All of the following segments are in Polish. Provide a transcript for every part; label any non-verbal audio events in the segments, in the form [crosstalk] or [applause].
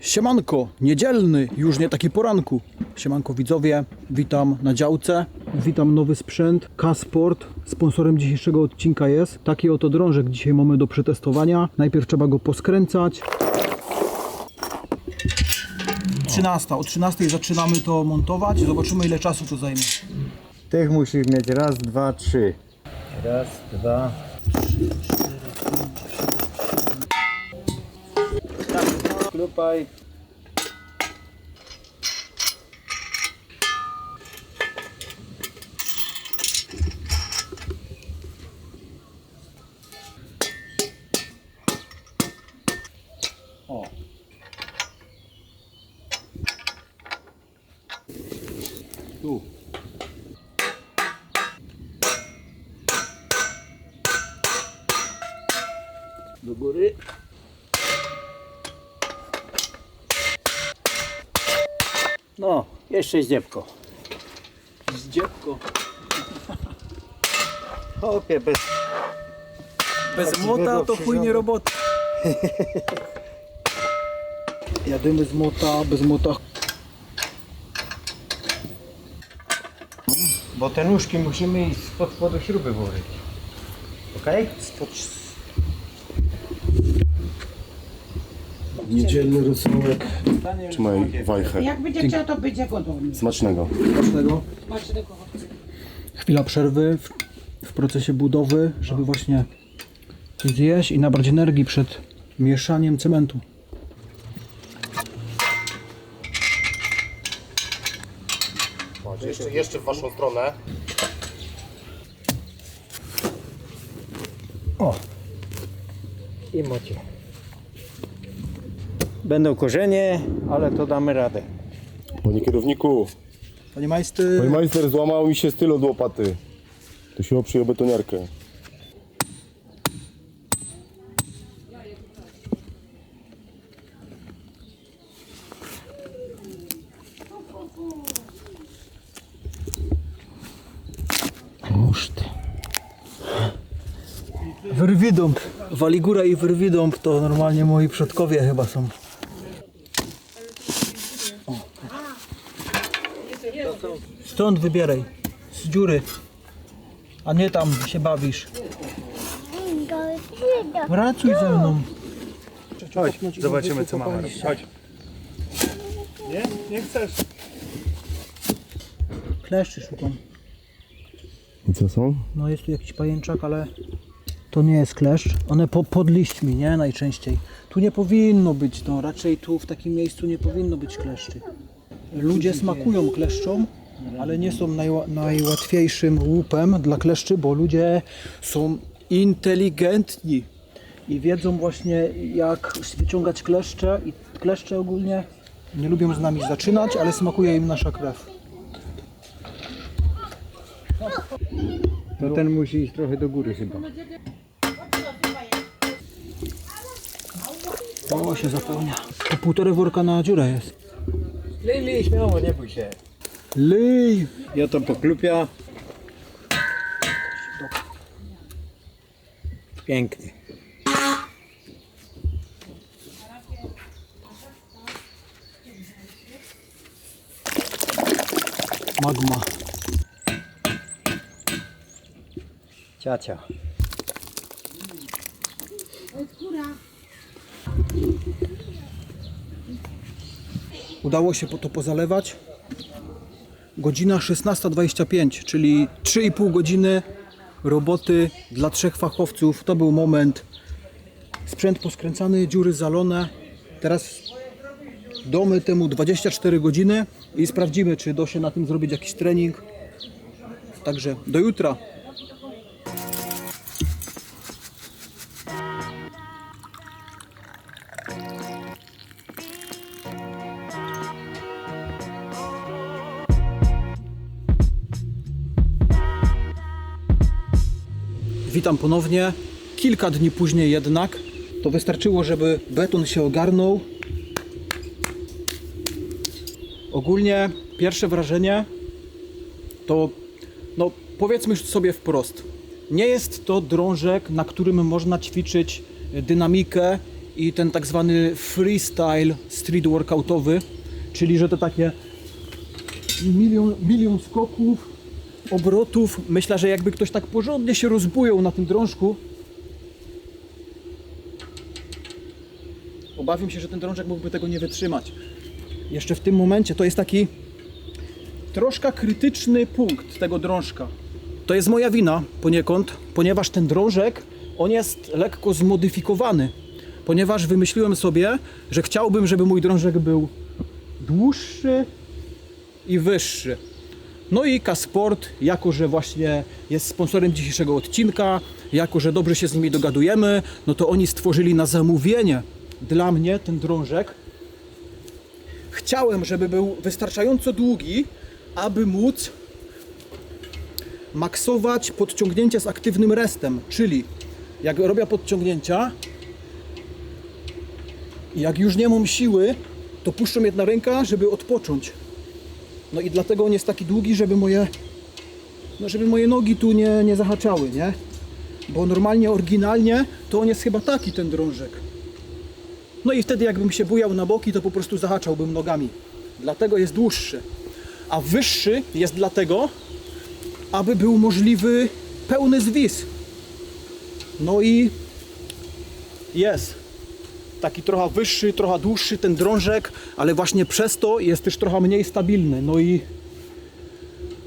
Siemanko, niedzielny, już nie taki poranku. Siemanko widzowie, witam na działce. Witam nowy sprzęt, K-Sport. Sponsorem dzisiejszego odcinka jest taki oto drążek dzisiaj mamy do przetestowania. Najpierw trzeba go poskręcać. 13, o 13 zaczynamy to montować. Zobaczymy ile czasu to zajmie. Tych musisz mieć raz, dwa, trzy. Raz, dwa. Tak, klupaj. No, jeszcze zdziebko. Zdziebko. [laughs] Opie, bez... Bez młota to chuj nie przyrządu. robota. [laughs] Jadymy z młota, bez młota. Bo te nóżki musimy spod spodu śruby włożyć. Okej? Niedzielny rosołek. Trzymaj wajchę. Jak będzie chciał, to będzie gotowy. Smacznego. Smacznego. Smacznego. Chwila przerwy w, w procesie budowy, żeby właśnie coś zjeść i nabrać energii przed mieszaniem cementu. Jeszcze, jeszcze w waszą stronę. O! I mocie. Będą korzenie, ale to damy radę. Panie kierowniku, Panie majsty, panie majster, złamał mi się styl od łopaty. To się oprzyj o betoniarkę. Wyrwidąb. Waligura i wyrwidąb to normalnie moi przodkowie chyba są. O. Stąd wybieraj. Z dziury. A nie tam się bawisz. Pracuj ze mną. Chodź, zobaczymy co mamy robić. Chodź. Nie? Nie chcesz? Kleszczy szukam. I co są? No jest tu jakiś pajęczak, ale to nie jest kleszcz. One po, pod liśćmi, nie? Najczęściej. Tu nie powinno być, no raczej tu w takim miejscu nie powinno być kleszczy. Ludzie smakują kleszczom, ale nie są najła, najłatwiejszym łupem dla kleszczy, bo ludzie są inteligentni i wiedzą właśnie jak wyciągać kleszcze i kleszcze ogólnie nie lubią z nami zaczynać, ale smakuje im nasza krew. To ten musi iść trochę do góry chyba. To się zapełnia. To półtorej worka na dziurę jest. Lej, śmiało, nie bój się. Lyj! Ja to poklupia. Pięknie. Magma. Ciacia. Udało się po to pozalewać. Godzina 16.25, czyli 3,5 godziny roboty dla trzech fachowców. To był moment. Sprzęt poskręcany, dziury zalone. Teraz domy temu 24 godziny i sprawdzimy, czy da się na tym zrobić jakiś trening. Także do jutra. Ponownie. Kilka dni później jednak to wystarczyło, żeby beton się ogarnął. Ogólnie pierwsze wrażenie to, no powiedzmy sobie wprost, nie jest to drążek, na którym można ćwiczyć dynamikę i ten tak zwany freestyle street workoutowy, czyli że to takie milion, milion skoków, obrotów. Myślę, że jakby ktoś tak porządnie się rozbujał na tym drążku, obawiam się, że ten drążek mógłby tego nie wytrzymać. Jeszcze w tym momencie to jest taki troszkę krytyczny punkt tego drążka. To jest moja wina poniekąd, ponieważ ten drążek, on jest lekko zmodyfikowany. Ponieważ wymyśliłem sobie, że chciałbym, żeby mój drążek był dłuższy i wyższy. No i K-Sport, jako że właśnie jest sponsorem dzisiejszego odcinka, jako że dobrze się z nimi dogadujemy, no to oni stworzyli na zamówienie dla mnie ten drążek. Chciałem, żeby był wystarczająco długi, aby móc maksować podciągnięcie z aktywnym restem, czyli jak robię podciągnięcia, jak już nie mam siły, to puszczam jedna ręka, żeby odpocząć. No i dlatego on jest taki długi, żeby moje, no żeby moje nogi tu nie, nie zahaczały, nie? Bo normalnie, oryginalnie, to on jest chyba taki ten drążek. No i wtedy jakbym się bujał na boki, to po prostu zahaczałbym nogami. Dlatego jest dłuższy. A wyższy jest dlatego, aby był możliwy pełny zwis. No i jest taki trochę wyższy, trochę dłuższy ten drążek, ale właśnie przez to jest też trochę mniej stabilny. No i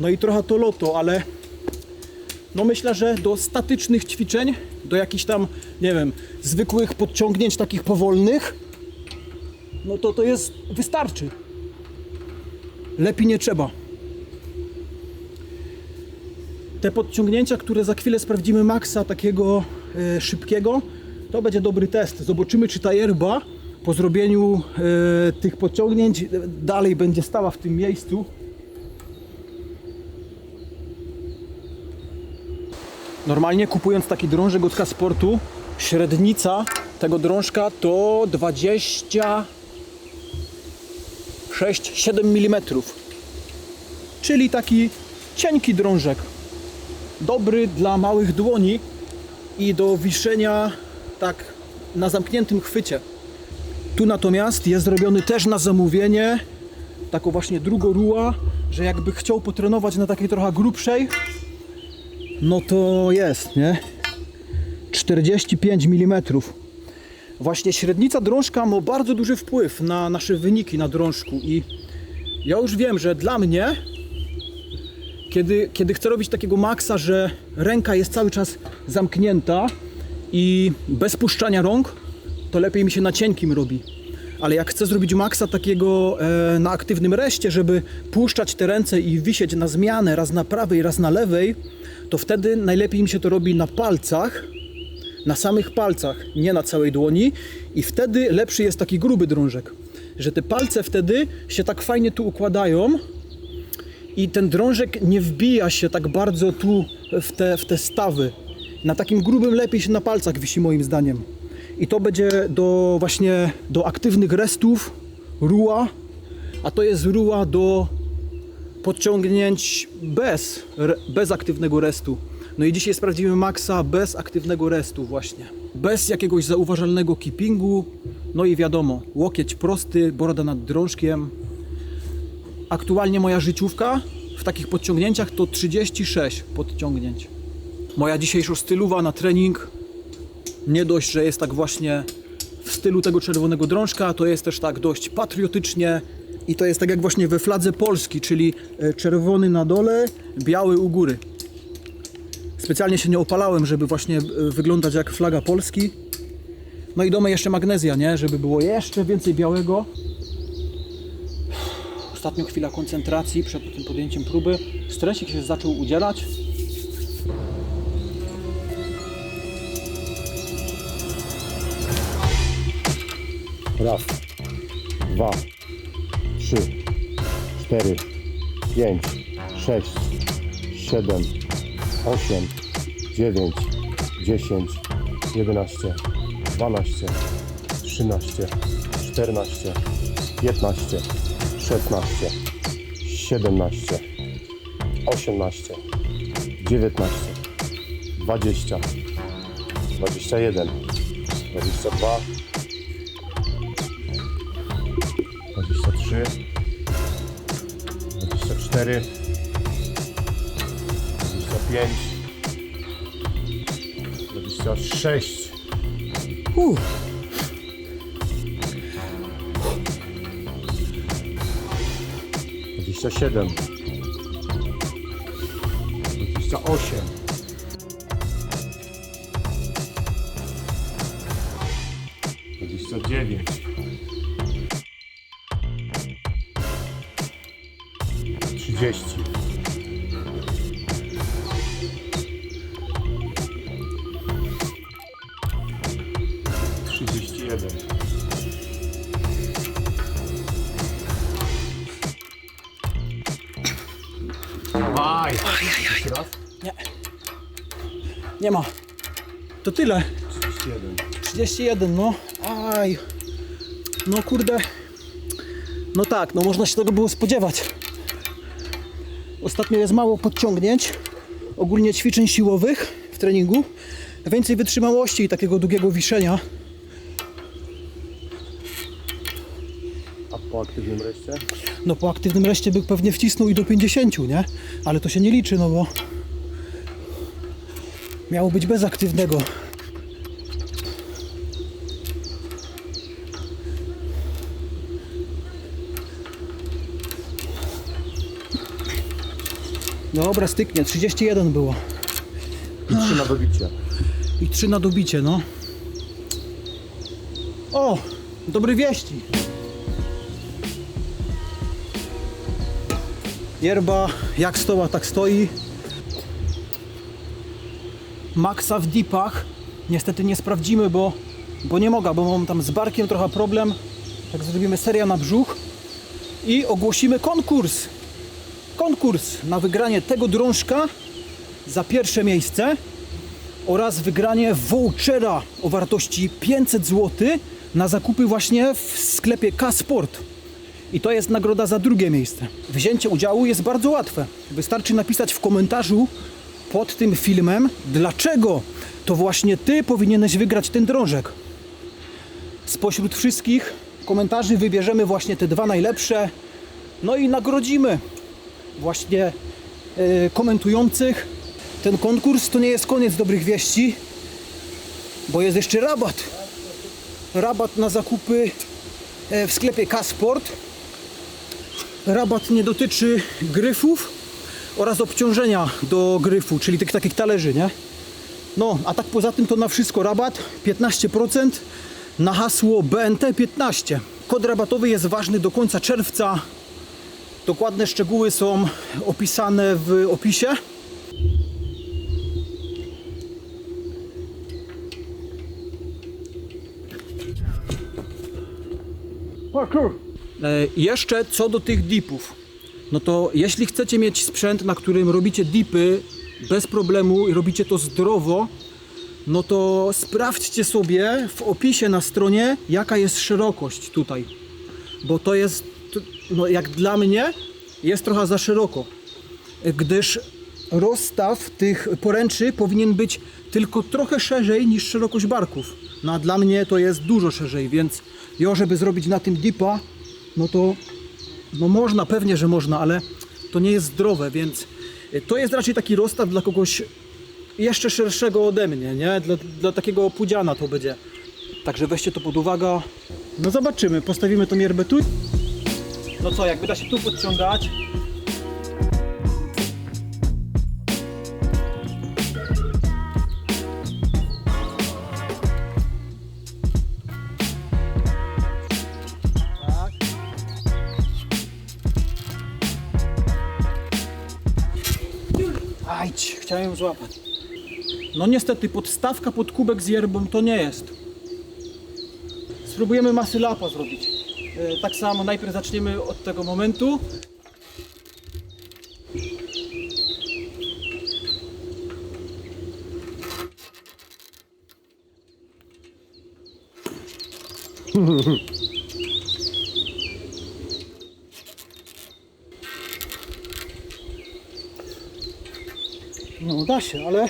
no i trochę to loto, ale no myślę, że do statycznych ćwiczeń, do jakichś tam, nie wiem, zwykłych podciągnięć takich powolnych, no to to jest, wystarczy. Lepiej nie trzeba. Te podciągnięcia, które za chwilę sprawdzimy maksa takiego e, szybkiego, to będzie dobry test. Zobaczymy, czy ta yerba po zrobieniu e, tych podciągnięć dalej będzie stała w tym miejscu. Normalnie kupując taki drążek od K-Sportu, średnica tego drążka to 26-7 mm. Czyli taki cienki drążek. Dobry dla małych dłoni i do wiszenia tak na zamkniętym chwycie. Tu natomiast jest zrobiony też na zamówienie taką właśnie drugoruła, że jakby chciał potrenować na takiej trochę grubszej, no to jest, nie? 45 mm. Właśnie średnica drążka ma bardzo duży wpływ na nasze wyniki na drążku i ja już wiem, że dla mnie kiedy, kiedy chcę robić takiego maksa, że ręka jest cały czas zamknięta i bez puszczania rąk, to lepiej mi się na cienkim robi. Ale jak chcę zrobić maksa takiego e, na aktywnym reście, żeby puszczać te ręce i wisieć na zmianę raz na prawej, raz na lewej, to wtedy najlepiej mi się to robi na palcach, na samych palcach, nie na całej dłoni i wtedy lepszy jest taki gruby drążek, że te palce wtedy się tak fajnie tu układają, i ten drążek nie wbija się tak bardzo tu w te, w te stawy. Na takim grubym lepiej się na palcach wisi moim zdaniem. I to będzie do właśnie do aktywnych restów ruła, a to jest ruła do podciągnięć bez, bez aktywnego restu. No i dzisiaj sprawdzimy maksa bez aktywnego restu właśnie. Bez jakiegoś zauważalnego keepingu. No i wiadomo, łokieć prosty, boroda nad drążkiem, Aktualnie moja życiówka w takich podciągnięciach to 36 podciągnięć. Moja dzisiejsza stylowa na trening nie dość, że jest tak właśnie w stylu tego czerwonego drążka, to jest też tak dość patriotycznie i to jest tak jak właśnie we fladze Polski, czyli e, czerwony na dole, biały u góry. Specjalnie się nie opalałem, żeby właśnie e, wyglądać jak flaga Polski. No i domy jeszcze magnezja, nie? Żeby było jeszcze więcej białego. Ostatnio chwila koncentracji przed tym podjęciem próby. Stresik się zaczął udzielać. Raz, dwa, trzy, cztery, pięć, sześć, siedem, osiem, dziewięć, dziesięć, jedenaście, dwanaście, trzynaście, czternaście, piętnaście, szesnaście, siedemnaście, osiemnaście, dziewiętnaście, dwadzieścia, dwadzieścia jeden, dwadzieścia dwa, 24 25 26 Uh. Dwadzieścia siedem, dwadzieścia osiem, dwadzieścia dziewięć, jeden. Dawaj! Jeszcze raz? Nie ma. To tyle. 31. 31, no. Aj. No kurde. No tak, no można się tego było spodziewać. Ostatnio jest mało podciągnięć, ogólnie ćwiczeń siłowych w treningu. Więcej wytrzymałości i takiego długiego wiszenia. Po aktywnym reszcie? No po aktywnym reście by pewnie wcisnął i do 50, nie? Ale to się nie liczy, no bo miało być bez aktywnego. Dobra, styknie. 31 było. I trzy na dobicie. I 3 na dobicie, no. O! Dobre wieści. Yerba jak stoła, tak stoi. Maxa w dipach. Niestety nie sprawdzimy, bo, bo nie mogę, bo mam tam z barkiem trochę problem. Tak zrobimy seria na brzuch i ogłosimy konkurs. Konkurs na wygranie tego drążka za pierwsze miejsce oraz wygranie vouchera o wartości 500 zł na zakupy właśnie w sklepie K-Sport. I to jest nagroda za drugie miejsce. Wzięcie udziału jest bardzo łatwe. Wystarczy napisać w komentarzu pod tym filmem, dlaczego to właśnie Ty powinieneś wygrać ten drążek. Spośród wszystkich komentarzy wybierzemy właśnie te dwa najlepsze, no i nagrodzimy właśnie e, komentujących. Ten konkurs to nie jest koniec dobrych wieści, bo jest jeszcze rabat. Rabat na zakupy e, w sklepie K-Sport. Rabat nie dotyczy gryfów oraz obciążenia do gryfu, czyli tych takich talerzy, nie? No, a tak poza tym to na wszystko rabat 15% na hasło BNT15. Kod rabatowy jest ważny do końca czerwca. Dokładne szczegóły są opisane w opisie. E, jeszcze co do tych dipów. No to jeśli chcecie mieć sprzęt, na którym robicie dipy bez problemu i robicie to zdrowo, no to sprawdźcie sobie w opisie na stronie, jaka jest szerokość tutaj. Bo to jest, no jak dla mnie, jest trochę za szeroko. Gdyż rozstaw tych poręczy powinien być tylko trochę szerzej niż szerokość barków. No a dla mnie to jest dużo szerzej, więc jo, żeby zrobić na tym dipa, no to no można, pewnie, że można, ale to nie jest zdrowe, więc y, to jest raczej taki rozstaw dla kogoś jeszcze szerszego ode mnie, nie? Dla, dla takiego pudziana to będzie. Także weźcie to pod uwagę. No zobaczymy, postawimy tą yerbę tu. No co, jakby da się tu podciągać, złapać. No niestety podstawka pod kubek z yerbą to nie jest. Spróbujemy masy lapa zrobić. E, Tak samo najpierw zaczniemy od tego momentu. No da się, ale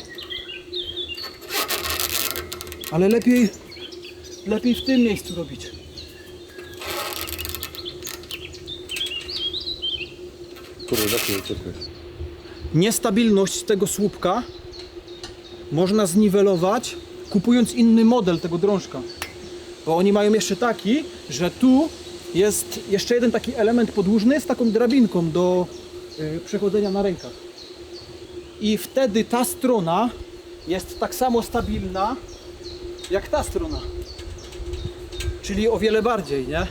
ale lepiej lepiej w tym miejscu robić. Kurde, zaczęły ciepły. niestabilność tego słupka można zniwelować kupując inny model tego drążka. Bo oni mają jeszcze taki, że tu jest jeszcze jeden taki element podłużny z taką drabinką do y, przechodzenia na rękach. I wtedy ta strona jest tak samo stabilna jak ta strona. Czyli o wiele bardziej, nie?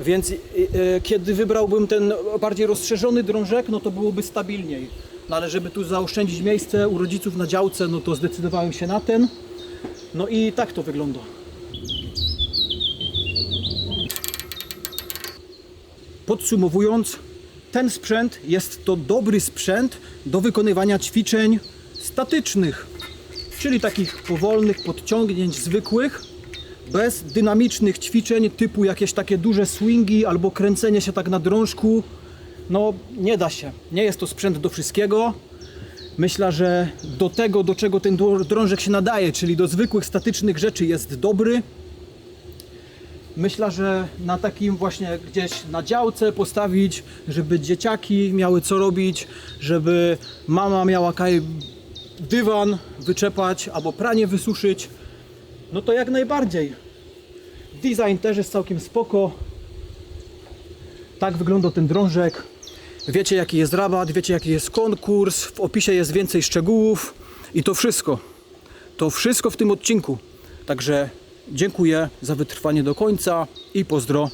Więc y, y, kiedy wybrałbym ten bardziej rozszerzony drążek, no to byłoby stabilniej. No ale żeby tu zaoszczędzić miejsce u rodziców na działce, no to zdecydowałem się na ten. No i tak to wygląda. Podsumowując, ten sprzęt jest to dobry sprzęt do wykonywania ćwiczeń statycznych, czyli takich powolnych podciągnięć zwykłych, bez dynamicznych ćwiczeń typu jakieś takie duże swingi albo kręcenie się tak na drążku. No nie da się. Nie jest to sprzęt do wszystkiego. Myślę, że do tego, do czego ten drążek się nadaje, czyli do zwykłych statycznych rzeczy jest dobry. Myślę, że na takim właśnie gdzieś na działce postawić, żeby dzieciaki miały co robić, żeby mama miała kaj dywan wyczepać albo pranie wysuszyć. No to jak najbardziej. Design też jest całkiem spoko. Tak wygląda ten drążek. Wiecie jaki jest rabat, wiecie jaki jest konkurs. W opisie jest więcej szczegółów. I to wszystko. To wszystko w tym odcinku. Także dziękuję za wytrwanie do końca i pozdro.